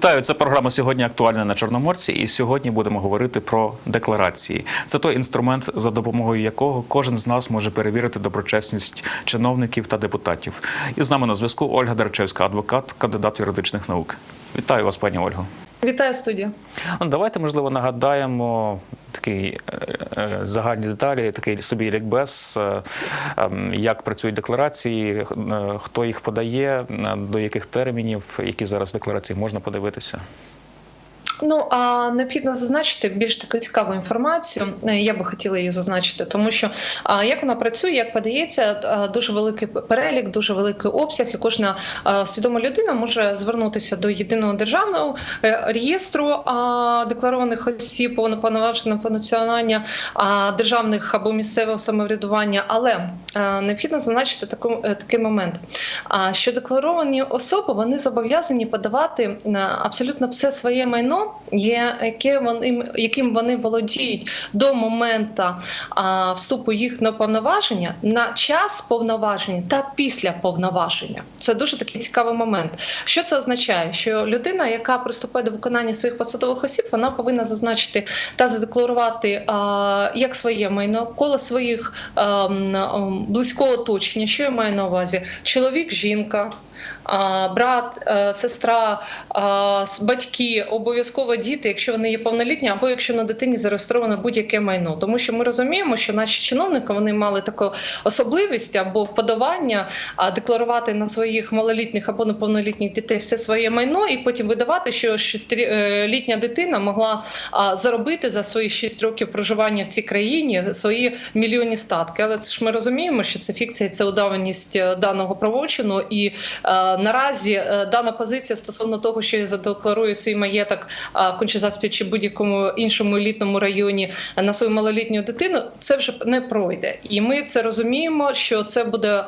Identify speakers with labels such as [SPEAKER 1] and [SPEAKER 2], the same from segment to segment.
[SPEAKER 1] Вітаю, це програма сьогодні актуальна на Чорноморці. І сьогодні будемо говорити про декларації. Це той інструмент, за допомогою якого кожен з нас може перевірити доброчесність чиновників та депутатів. І з нами на зв'язку Ольга Дарчевська, адвокат, кандидат юридичних наук. Вітаю вас, пані Ольго.
[SPEAKER 2] Вітаю студію.
[SPEAKER 1] Ну, Давайте, можливо, нагадаємо такі е, е, загальні деталі, такий собі лікбез, е, ем, як працюють декларації, хто їх подає, до яких термінів, які зараз декларації можна подивитися.
[SPEAKER 2] Ну а необхідно зазначити більш таку цікаву інформацію. Е, Я би хотіла її зазначити, тому що як вона працює, як подається, дуже великий перелік, дуже великий обсяг, і кожна а, свідома людина може звернутися до єдиного державного е, реєстру а, декларованих осіб повноваженого функціонування державних або місцевого самоврядування. Але е, необхідно зазначити таку, е, такий момент, що декларовані особи вони зобов'язані подавати е, абсолютно все своє майно, є яке вони яким вони володіють до моменту а, вступу їх на повноваження на час повноваження та після повноваження. Це дуже такий цікавий момент. Що це означає? Що людина, яка приступає до виконання своїх посадових осіб, вона повинна зазначити та задекларувати а, як своє майно, коло своїх а, м, м, близького оточення. Що я маю на увазі? Чоловік, жінка. Брат, е, сестра, батьки, обов'язково діти, якщо вони є повнолітні, або якщо на дитині зареєстровано будь-яке майно, тому що ми розуміємо, що наші чиновники вони мали таку особливість або вподобання декларувати на своїх малолітніх або неповнолітніх дітей все своє майно, і потім видавати, що шестилітня дитина могла заробити за свої 6 років проживання в цій країні свої мільйонні статки. Але це ж ми розуміємо, що це фікція, це удаваність е, даного правочину. І е, наразі е, дана позиція стосовно того, що я задекларую свій маєток е, Кончезаспі чи будь-якому іншому елітному районі е, на свою малолітню дитину, це вже не пройде. І ми це розуміємо, що це буде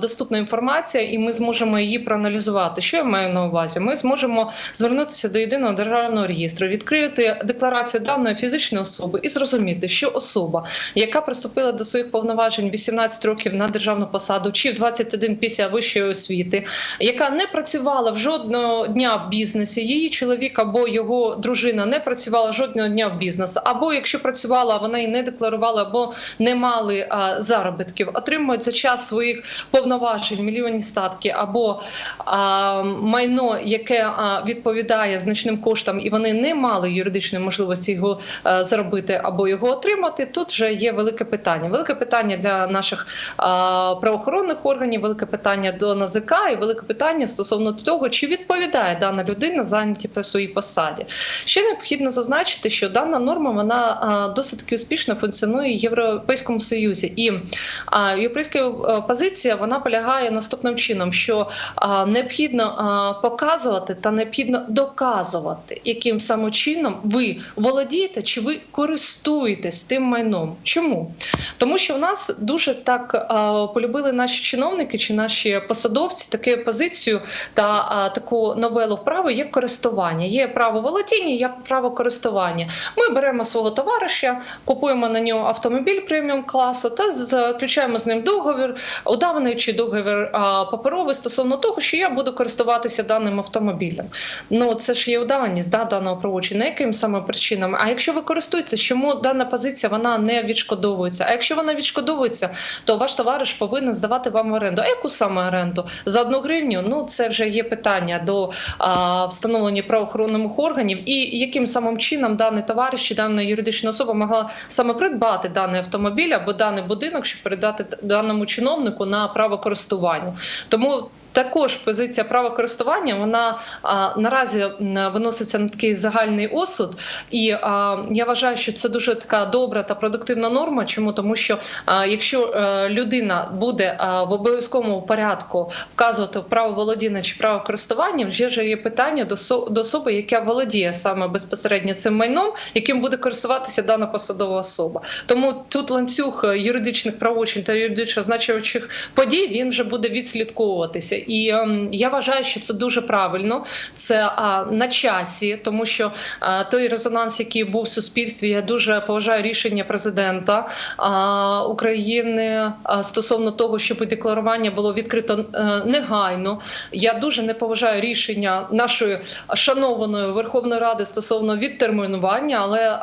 [SPEAKER 2] доступна інформація, і ми зможемо її проаналізувати. Що я маю на увазі? Ми зможемо звернутися до єдиного державного реєстру, відкрити декларацію даної фізичної особи і зрозуміти, що особа, яка приступила до своїх повноважень 18 років на державну посаду, чи в 21 після вищої освіти, яка не працювала в жодного дня в бізнесі, її чоловік або його дружина не працювала жодного дня в бізнесі, або якщо працювала, вона і не декларувала, або не мали а, заробітків, отримують за час своїх повноважень мільйонні статки або а, майно, яке а, відповідає значним коштам, і вони не мали юридичної можливості його а, заробити або його отримати. Тут вже є велике питання. Велике питання для наших а, правоохоронних органів, велике питання до НАЗК і велике питання стосовно того, чи відповідає дана людина зайняті по своїй посаді. Ще необхідно зазначити, що дана норма вона досить успішно функціонує в Європейському Союзі, і європейська е, позиція вона полягає наступним чином: що необхідно показувати та необхідно доказувати, яким саме чином ви володієте чи ви користуєтесь тим майном. Чому? Тому що у нас дуже так полюбили наші чиновники чи наші посадовці таку позицію та а, таку новелу вправо як користування. Є право володіння, є право користування. Ми беремо свого товариша, купуємо на нього автомобіль преміум класу та заключаємо з ним договір, удаваний чи договір а, паперовий стосовно того, що я буду користуватися даним автомобілем. Ну це ж є удаваність да, даного правочину. Яким саме причинами? А якщо ви користуєтесь, чому дана позиція вона не відшкодовується? А якщо вона відшкодовується, то ваш товариш повинен здавати вам оренду. А яку саме оренду? За одну гривню? Ну це вже є питання до а, встановлення правоохоронних органів, і яким самим чином даний товариш чи дана юридична особа могла саме придбати даний автомобіль або даний будинок, щоб передати даному чиновнику на право користування. Тому також позиція права користування вона а, наразі виноситься на такий загальний осуд, і а, я вважаю, що це дуже така добра та продуктивна норма. Чому тому, що а, якщо е, людина буде а, в обов'язковому порядку вказувати в право володіння чи право користування, вже ж є питання до со- до особи, яка володіє саме безпосередньо цим майном, яким буде користуватися дана посадова особа. Тому тут ланцюг е, юридичних правочин та юридично значучих подій він вже буде відслідковуватися. І ем, я вважаю, що це дуже правильно. Це на часі, тому що той резонанс, який був в суспільстві, я дуже поважаю рішення президента України стосовно того, щоб декларування було відкрито е, негайно. Я дуже не поважаю рішення нашої шанованої Верховної Ради стосовно відтермінування, але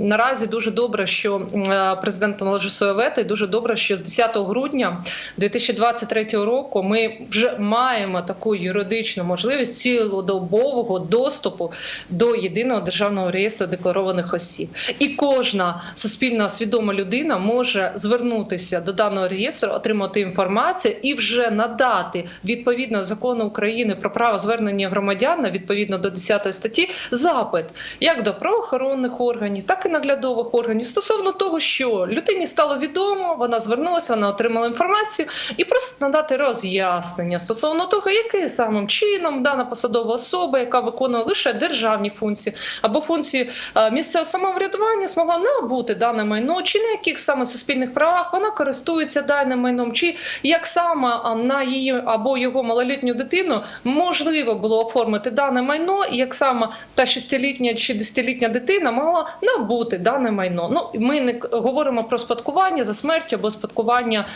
[SPEAKER 2] наразі дуже добре, що е, президент наложив своє вето, і дуже добре, що з 10 грудня 2023 року ми вже маємо таку юридичну можливість цілодобового доступу до єдиного державного реєстру декларованих осіб. І кожна суспільна свідома людина може звернутися до даного реєстру, отримати інформацію і вже надати відповідно закону України про право звернення громадян відповідно до 10 статті запит як до правоохоронних органів, так і наглядових органів стосовно того, що людині стало відомо, вона звернулася, вона отримала інформацію, і просто надати роз'яснення стосовно того, яким самим чином дана посадова особа, яка виконує лише державні функції або функції е, місцевого самоврядування, змогла набути дане майно, чи на яких саме суспільних правах вона користується даним майном, чи як саме на її або його малолітню дитину можливо було оформити дане майно, і як саме та шестилітня чи десятилітня дитина могла набути дане майно. Ну ми не говоримо про спадкування за смертю або спадкування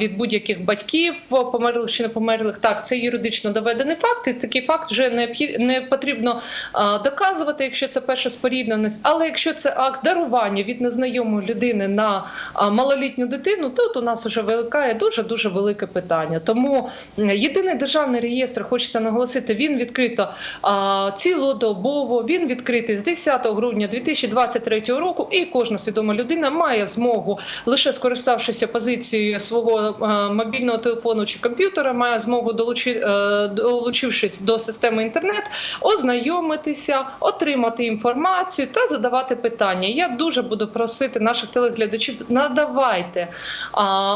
[SPEAKER 2] від будь-яких батьків померлих чи не померлих. Так, це юридично доведений факт. І такий факт вже не не потрібно а, доказувати, якщо це перша спорідненість. Але якщо це акт дарування від незнайомої людини на а, малолітню дитину, то от у нас вже виникає дуже дуже велике питання. Тому єдиний державний реєстр, хочеться наголосити, він відкрито а, цілодобово. Він відкритий з 10 грудня 2023 року, і кожна свідома людина має змогу лише скориставшися позицією свого е, мобільного телефону чи комп'ютера, має змогу долучи, е, долучившись до системи інтернет, ознайомитися, отримати інформацію та задавати питання. Я дуже буду просити наших телеглядачів, надавайте,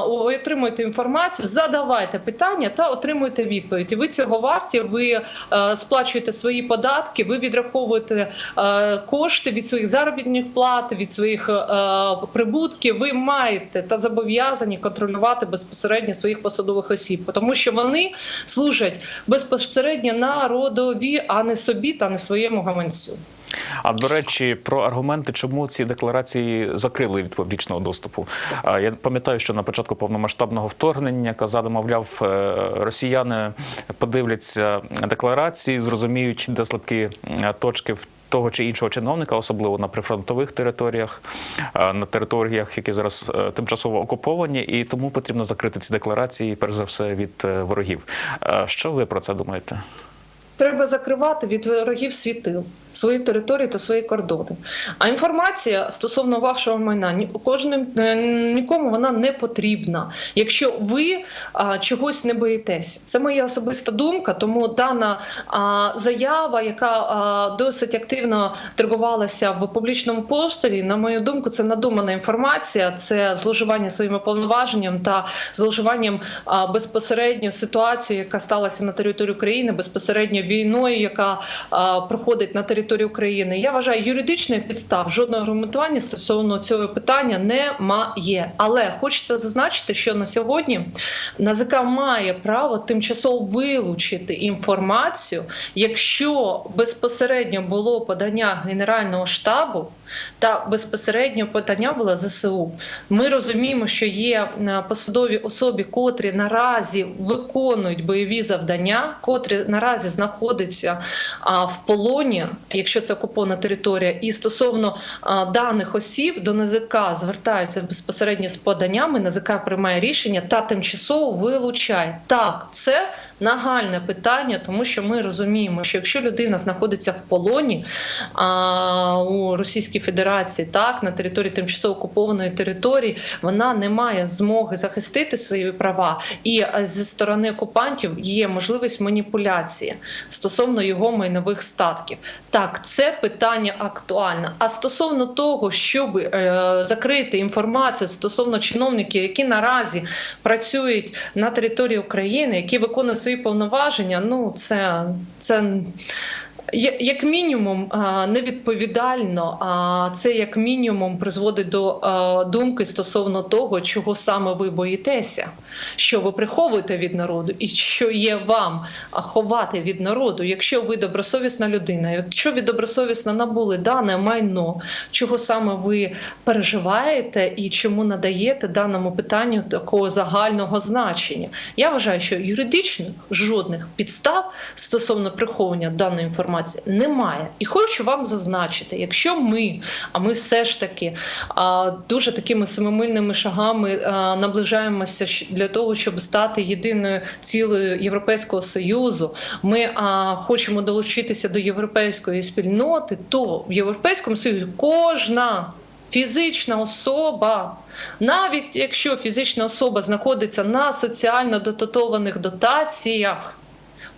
[SPEAKER 2] отримуйте інформацію, задавайте питання та отримуйте відповідь. Ви цього варті. Ви е, сплачуєте свої податки, ви відраховуєте е, кошти від своїх заробітних плат, від своїх прибутків. Ви маєте та зобов'язані контролювати безпосередньо своїх посадових осіб, тому що вони служать безпосередньо народові, а не собі та не своєму гаманцю.
[SPEAKER 1] А до речі, про аргументи, чому ці декларації закрили від публічного доступу. Я пам'ятаю, що на початку повномасштабного вторгнення казали, мовляв, е, росіяни подивляться декларації, зрозуміють, де слабкі е, точки в. Того чи іншого чиновника, особливо на прифронтових територіях, е, на територіях, які зараз е, тимчасово окуповані, і тому потрібно закрити ці декларації, перш за все, від е, ворогів. Що ви про це думаєте?
[SPEAKER 2] Треба закривати від ворогів світил свої території та свої кордони. А інформація стосовно вашого майна ні кожним е, нікому вона не потрібна, якщо ви а, чогось не боїтесь. Це моя особиста думка. Тому дана а, заява, яка а, досить активно торгувалася в публічному просторі, на мою думку, це надумана інформація, це зловживання своїми повноваженням та зловживанням а, безпосередньо ситуацією, яка сталася на території України, безпосередньо війною, яка а, проходить на території України. Я вважаю, юридичних підстав жодного аргументування стосовно цього питання немає. Але хочеться зазначити, що на сьогодні НАЗК має право тимчасово вилучити інформацію, якщо безпосередньо було подання Генерального штабу та безпосередньо подання було ЗСУ. Ми розуміємо, що є е, посадові особи, котрі наразі виконують бойові завдання, котрі наразі знаходяться в полоні, якщо це окупована територія, і стосовно даних осіб до НЗК звертаються безпосередньо з поданнями. НЗК приймає рішення та тимчасово вилучає. Так, це нагальне питання, тому що ми розуміємо, що якщо людина знаходиться в полоні а, у Російській Федерації, так на території тимчасово окупованої території, вона не має змоги захистити свої права, і е, зі сторони окупантів є можливість маніпуляції стосовно його майнових статків. Так, це питання актуальне. А стосовно того, щоб е, закрити інформацію стосовно чиновників, які наразі працюють на території України, які виконують свої повноваження, ну це, це Як мінімум, невідповідально, а це як мінімум призводить до думки стосовно того, чого саме ви боїтеся, що ви приховуєте від народу, і що є вам ховати від народу. Якщо ви добросовісна людина, якщо ви добросовісно набули дане майно, чого саме ви переживаєте і чому надаєте даному питанню такого загального значення, я вважаю, що юридичних жодних підстав стосовно приховування даної інформації немає. І хочу вам зазначити, якщо ми, а ми все ж таки дуже такими семимильними шагами наближаємося для того, щоб стати єдиною цілою Європейського союзу, ми хочемо долучитися до європейської спільноти, то в Європейському Союзі кожна. Фізична особа, навіть якщо фізична особа знаходиться на соціально дотатованих дотаціях,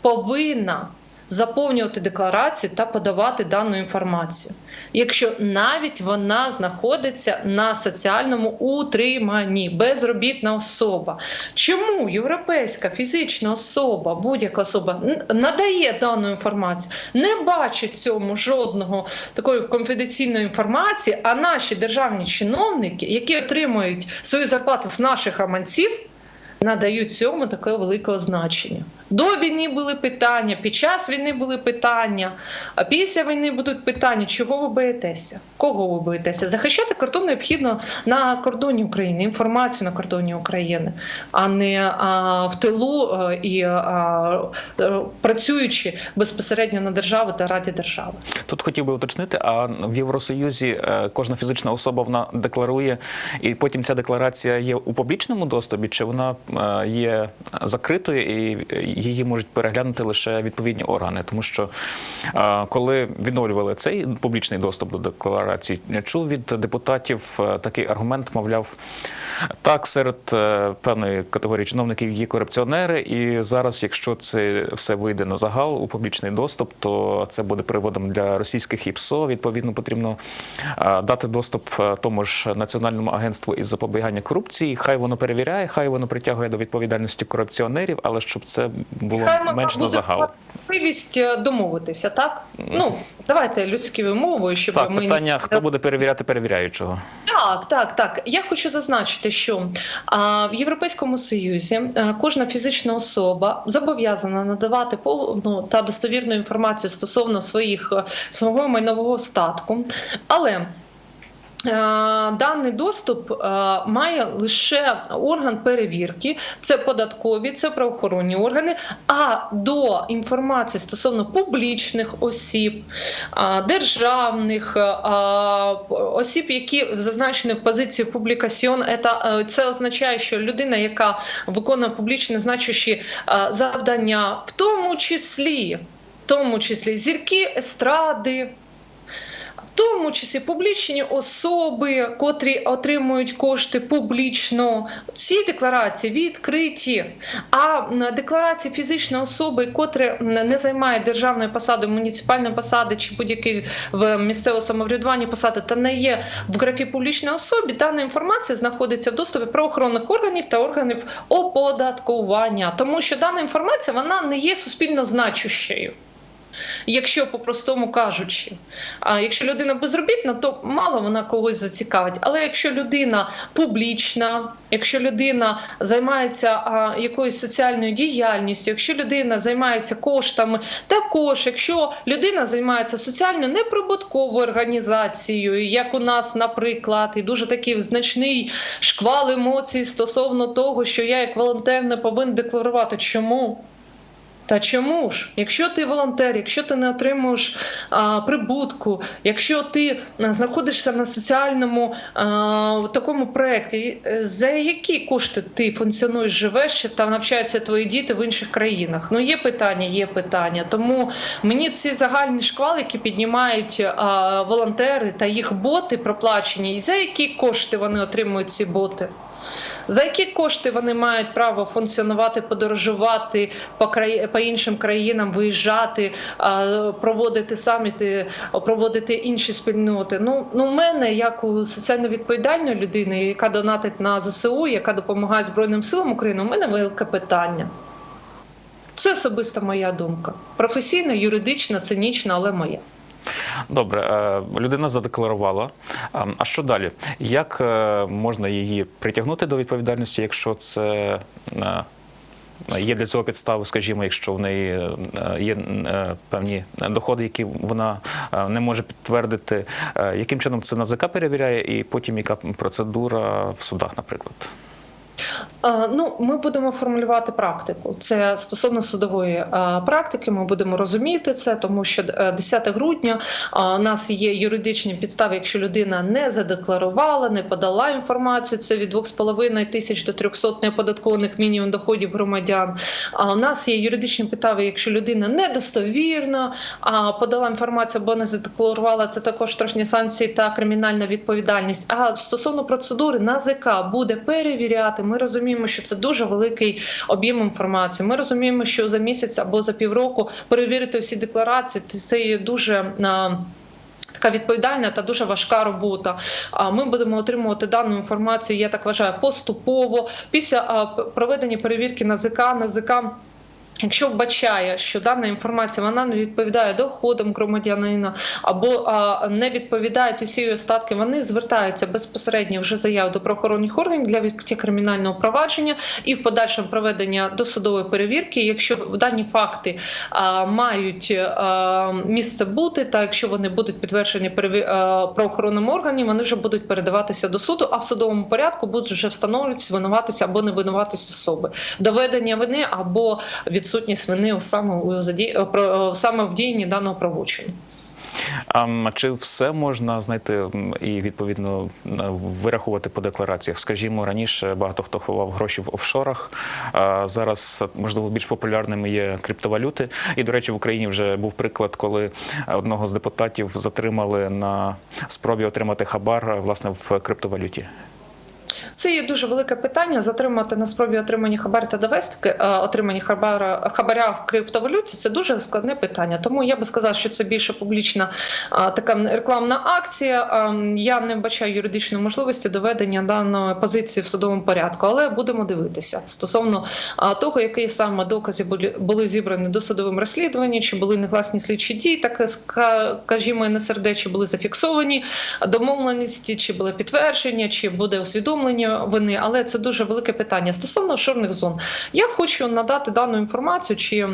[SPEAKER 2] повинна заповнювати декларацію та подавати дану інформацію, якщо навіть вона знаходиться на соціальному утриманні, безробітна особа. Чому європейська фізична особа, будь-яка особа надає дану інформацію, не бачить цьому жодного такої конфіденційної інформації, а наші державні чиновники, які отримують свою зарплату з наших гаманців, надають цьому таке велике значення. До війни були питання, під час війни були питання, а після війни будуть питання, чого ви боїтеся? Кого ви боїтеся? Захищати кордон необхідно на кордоні України, інформацію на кордоні України, а не а, в тилу е, і а, е, працюючи безпосередньо на державу та раді держави.
[SPEAKER 1] Тут хотів би уточнити, а в Євросоюзі е, кожна фізична особа вона декларує, і потім ця декларація є у публічному доступі, чи вона є закритою і її можуть переглянути лише відповідні органи? Тому що коли відновлювали цей публічний доступ до декларації, чув від депутатів е, такий аргумент, мовляв, так, серед е, певної категорії чиновників є корупціонери, і зараз, якщо це все вийде на загал у публічний доступ, то це буде приводом для російських ІПСО. Відповідно, потрібно дати доступ е, тому ж національному агентству із запобігання корупції. Хай воно перевіряє, хай воно притягує до відповідальності корупціонерів, але щоб це було
[SPEAKER 2] Хай
[SPEAKER 1] менш на загал.
[SPEAKER 2] можливість е, домовитися, так? Ну давайте людською мовою, щоб
[SPEAKER 1] Так,
[SPEAKER 2] ми
[SPEAKER 1] питання: хто буде перевіряти перевіряючого?
[SPEAKER 2] Так, так, так. Я хочу зазначити, що а, в Європейському Союзі а, кожна фізична особа зобов'язана надавати повну та достовірну інформацію стосовно своїх е, свого майнового статку, але Даний доступ е, має лише орган перевірки, це податкові, це правоохоронні органи. А до інформації стосовно публічних осіб, е, державних е, осіб, які зазначені в позиції публікасіон, це, означає, що людина, яка виконує публічно значущі е, завдання, в тому числі, в тому числі зірки естради. Тому числі публічні особи, котрі отримують кошти публічно, ці декларації відкриті. А декларації фізичної особи, котрі не займають державної посади, муніципальної посади чи будь-які в місцевому самоврядуванні посади, та не є в графі публічної особи, дана інформація знаходиться в доступі правоохоронних органів та органів оподаткування, тому що дана інформація вона не є суспільно значущою. Якщо по-простому кажучи, а якщо людина безробітна, то мало вона когось зацікавить. Але якщо людина публічна, якщо людина займається а, якоюсь соціальною діяльністю, якщо людина займається коштами, також якщо людина займається соціально неприбутковою організацією, як у нас, наприклад, і дуже такий значний шквал емоцій стосовно того, що я як волонтер не повинен декларувати, чому. Та чому ж? Якщо ти волонтер, якщо ти не отримуєш а, прибутку, якщо ти знаходишся на соціальному а, такому проєкті, е, за які кошти ти функціонуєш, живеш та навчаються твої діти в інших країнах? Ну є питання, є питання. Тому мені ці загальні шквали, які піднімають а, волонтери та їх боти проплачені, і за які кошти вони отримують ці боти? За які кошти вони мають право функціонувати, подорожувати по краї... по іншим країнам, виїжджати, проводити саміти, проводити інші спільноти? Ну ну мене, як у соціально відповідальної людини, яка донатить на ЗСУ, яка допомагає Збройним силам України, у мене велике питання. Це особиста моя думка. Професійна, юридична, цинічна, але моя.
[SPEAKER 1] Добре, е, людина задекларувала. А- А що далі? Як е, можна її притягнути до відповідальності, якщо це е, є для цього підстави, скажімо, якщо в неї е, є е, певні доходи, які вона е, не може підтвердити, Е, яким чином це НАЗК перевіряє, і потім яка процедура в судах, наприклад?
[SPEAKER 2] Е, Ну, ми будемо формулювати практику. Це стосовно судової е, практики. Ми будемо розуміти це, тому що е, 10 грудня е, у нас є юридичні підстави, якщо людина не задекларувала, не подала інформацію. Це від 2,5 тисяч до 300 неоподаткованих мінімум доходів громадян. А у нас є юридичні підстави, якщо людина недостовірна, а подала інформацію або не задекларувала, це також штрафні санкції та кримінальна відповідальність. А стосовно процедури НАЗК буде перевіряти. Ми розуміємо, що це дуже великий об'єм інформації. Ми розуміємо, що за місяць або за півроку перевірити всі декларації це є дуже. Така відповідальна та дуже важка робота. А ми будемо отримувати дану інформацію. Я так вважаю, поступово після проведення перевірки проведення перевірки НАЗК, НАЗК Якщо вбачає, що дана інформація вона не відповідає доходам громадянина або а, не відповідає усі остатки, вони звертаються безпосередньо вже заяву до правоохоронних органів для відкриття кримінального провадження і в подальшому проведення досудової перевірки. Якщо дані факти а, мають а, місце бути, та якщо вони будуть підтверджені переві- а, правоохоронним органам, вони вже будуть передаватися до суду, а в судовому порядку будуть вже встановлюватися винуватися або не винуватися особи, доведення вини або відсутність вини саме про- саме в діянні даного правочину.
[SPEAKER 1] А чи все можна знайти і відповідно вирахувати по деклараціях? Скажімо, раніше багато хто ховав гроші в офшорах. А зараз можливо більш популярними є криптовалюти. І до речі, в Україні вже був приклад, коли одного з депутатів затримали на спробі отримати хабар е, власне в криптовалюті.
[SPEAKER 2] Це є дуже велике питання. Затримати на спробі отримання хабар та довести е, отримання хабара хабаря в криптовалюті. Це дуже складне питання. Тому я би сказала, що це більше публічна така рекламна акція. Я не бачаю юридичної можливості доведення даної позиції в судовому порядку, але будемо дивитися стосовно того, які саме докази були зібрані до судовим розслідуванні, чи були негласні слідчі дії, так скажімо, НСРД, чи були зафіксовані домовленості, чи були підтвердження, чи буде усвідомлення вини. Але це дуже велике питання стосовно офшорних зон. Я хочу надати дану інформацію чи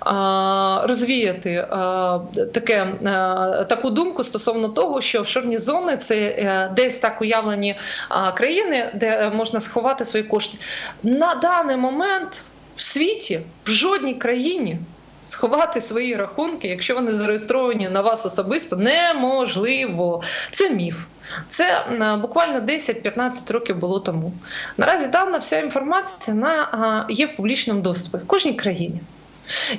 [SPEAKER 2] а, розвіяти а, таке а, таку думку стосовно того, що офшорні зони це е, десь так уявлені а, країни, де можна сховати свої кошти. На даний момент в світі в жодній країні. Сховати свої рахунки, якщо вони зареєстровані на вас особисто, неможливо. Це міф. Це е, буквально 10-15 років було тому. Наразі дана вся інформація на е, є в публічному доступі в кожній країні.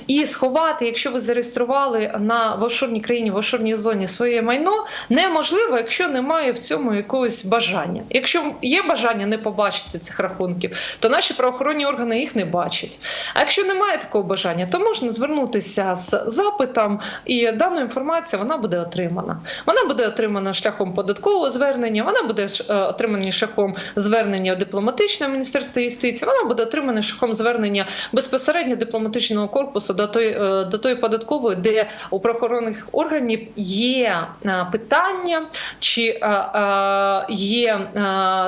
[SPEAKER 2] І сховати, якщо ви зареєстрували на в офшорній країні, в офшорній зоні своє майно, неможливо, якщо немає в цьому якогось бажання. Якщо є бажання не побачити цих рахунків, то наші правоохоронні органи їх не бачать. А якщо немає такого бажання, то можна звернутися з запитом, і дана інформація вона буде отримана. Вона буде отримана шляхом податкового звернення, вона буде е, отримана шляхом звернення в дипломатичне міністерство юстиції, вона буде отримана шляхом звернення безпосередньо дипломатичного корпусу до тої е, до тої податкової, де у правоохоронних органів є е, питання, чи е, є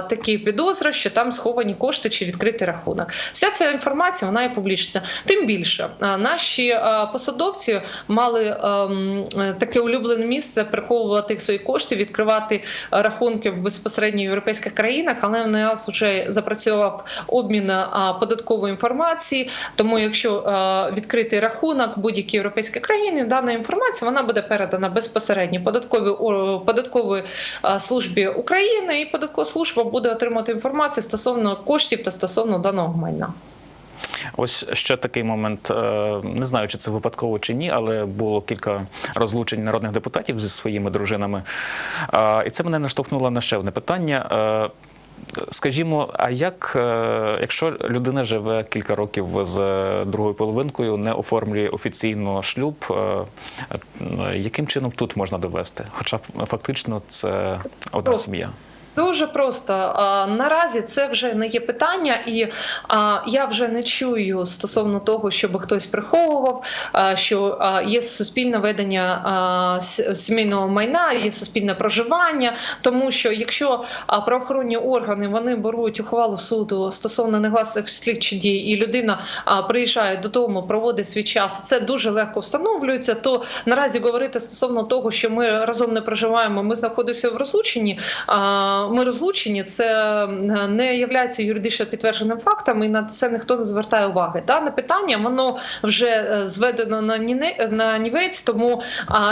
[SPEAKER 2] такі підозри, що там сховані кошти чи відкритий рахунок. Вся ця інформація вона є публічна. Тим більше наші посадовці мали ем, таке улюблене місце приховувати свої кошти, відкривати рахунки в безпосередньо європейських країнах, але в нас вже запрацював обмін податкової інформації. Тому, якщо відкритий рахунок будь-якій європейській країні, дана інформація вона буде передана безпосередньо податковій о, податковій е, службі України, і податкова служба буде отримати інформацію стосовно коштів та стосовно даного майна.
[SPEAKER 1] Ось ще такий момент. е, Не знаю, чи це випадково чи ні, але було кілька розлучень народних депутатів зі своїми дружинами. І це мене наштовхнуло на ще одне питання. Е, Скажімо, а як, е, якщо людина живе кілька років з другою половинкою, не оформлює офіційно шлюб, е, е, яким чином тут можна довести? Хоча фактично це одна сім'я.
[SPEAKER 2] Дуже просто наразі це вже не є питання, і я вже не чую стосовно того, щоб хтось приховував, що є суспільне ведення сімейного майна, є суспільне проживання. Тому що якщо правоохоронні органи вони беруть ухвалу суду стосовно негласних слідчих дій, і людина приїжджає додому, проводить свій час, це дуже легко встановлюється. То наразі говорити стосовно того, що ми разом не проживаємо, ми знаходимося в розлученні. Ми розлучені, це не є юридично підтвердженим фактом, і на це ніхто не звертає уваги. Дане питання воно вже е, зведено на на нівець, тому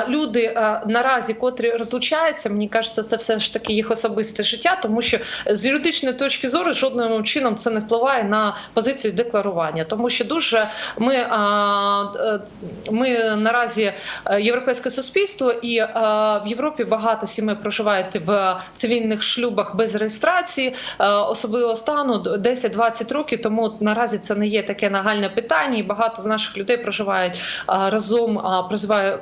[SPEAKER 2] люди наразі, котрі розлучаються, мені кажеться, це все ж таки їх особисте життя, тому що з юридичної точки зору жодним чином це не впливає на позицію декларування, тому що дуже ми, е, ми наразі е, європейське суспільство, і е, в Європі багато сімей проживають в цивільних шлюбах без реєстрації, е, особливого стану 10-20 років. Тому наразі це не є таке нагальне питання, і багато з наших людей проживають разом, а,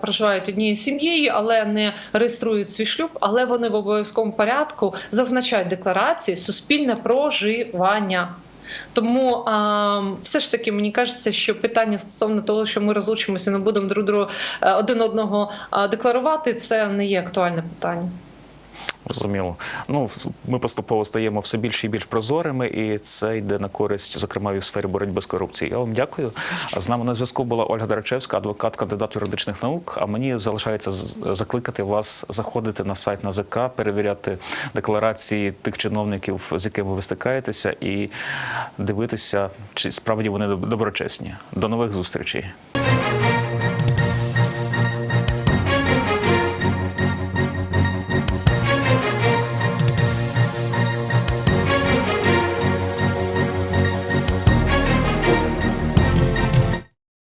[SPEAKER 2] проживають, однією сім'єю, але не реєструють свій шлюб. Але вони в обов'язковому порядку зазначають декларації суспільне проживання. Тому а, все ж таки мені кажеться, що питання стосовно того, що ми розлучимося, не будемо друг другу е, один одного декларувати, це не є актуальне питання.
[SPEAKER 1] Розуміло. Ну ми поступово стаємо все більше і більш прозорими, і це йде на користь, зокрема, і в сфері боротьби з корупцією. Я вам дякую. А З нами на зв'язку була Ольга Дарачевська, адвокат, кандидат юридичних наук. А мені залишається закликати вас заходити на сайт НАЗК, перевіряти декларації тих чиновників, з якими ви стикаєтеся, і дивитися, чи справді вони доброчесні. До нових зустрічей.